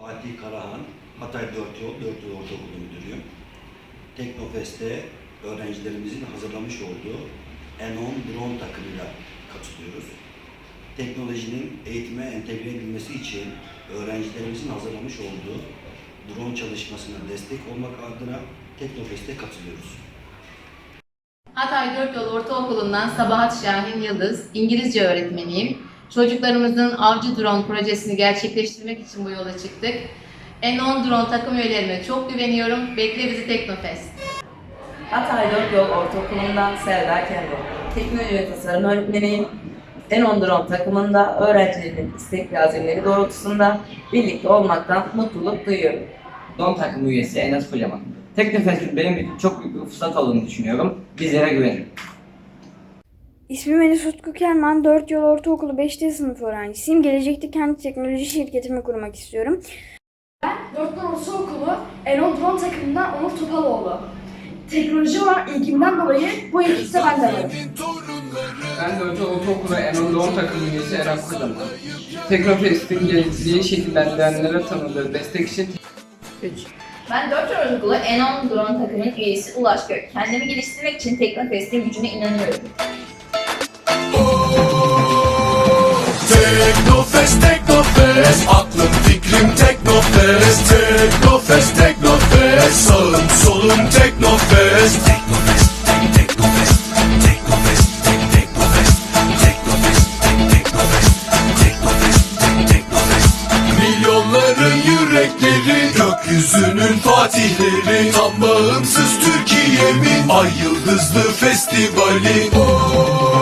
Fatih Karahan, Hatay 4 Yol, 4 Yol Ortaokulu Müdürüyüm. Teknofest'te öğrencilerimizin hazırlamış olduğu Enon drone takımıyla katılıyoruz. Teknolojinin eğitime entegre edilmesi için öğrencilerimizin hazırlamış olduğu drone çalışmasına destek olmak adına Teknofest'e katılıyoruz. Hatay 4 Yol Ortaokulu'ndan Sabahat Şahin Yıldız, İngilizce öğretmeniyim. Çocuklarımızın avcı drone projesini gerçekleştirmek için bu yola çıktık. Enon Drone takım üyelerine çok güveniyorum. Bekle bizi Teknofest. Hatay 4 Yol Ortaokulu'ndan Sevda Kendi. Teknoloji ve tasarım öğretmeniyim. Enon Drone takımında öğrencilerin istek ve azimleri doğrultusunda birlikte olmaktan mutluluk duyuyorum. Don takım üyesi Enes Kocaman. Teknofest'in benim için çok büyük bir fırsat olduğunu düşünüyorum. Bizlere güvenin. İsmim Enes Utku Kerman, 4 yıl ortaokulu 5. sınıf öğrencisiyim. Gelecekte kendi teknoloji şirketimi kurmak istiyorum. Dörtler Ortaokulu Enon Drone takımından Onur Topaloğlu. Teknoloji olan ilgimden dolayı bu ekipte ben de varım. Ben de Hoca Ortaokulu Enon Doğum takım üyesi Eren Kocaman. Teknofest'in geleceği şekillendirenlere tanıdığı destek için Ben 4 Ortaokulu Enon Drone takımının üyesi Ulaş Gök. Kendimi geliştirmek için Teknofest'in gücüne inanıyorum. Teknofest Teknofest, Teknofest Sağım solum Teknofest Teknofest, Tek- Teknofest Teknofest, Tek- Teknofest Teknofest, Tek- Teknofest Teknofest, Tek- Teknofest Milyonların yürekleri Gökyüzünün fatihleri. Tam bağımsız Türkiye'min Ay yıldızlı festivali. Oh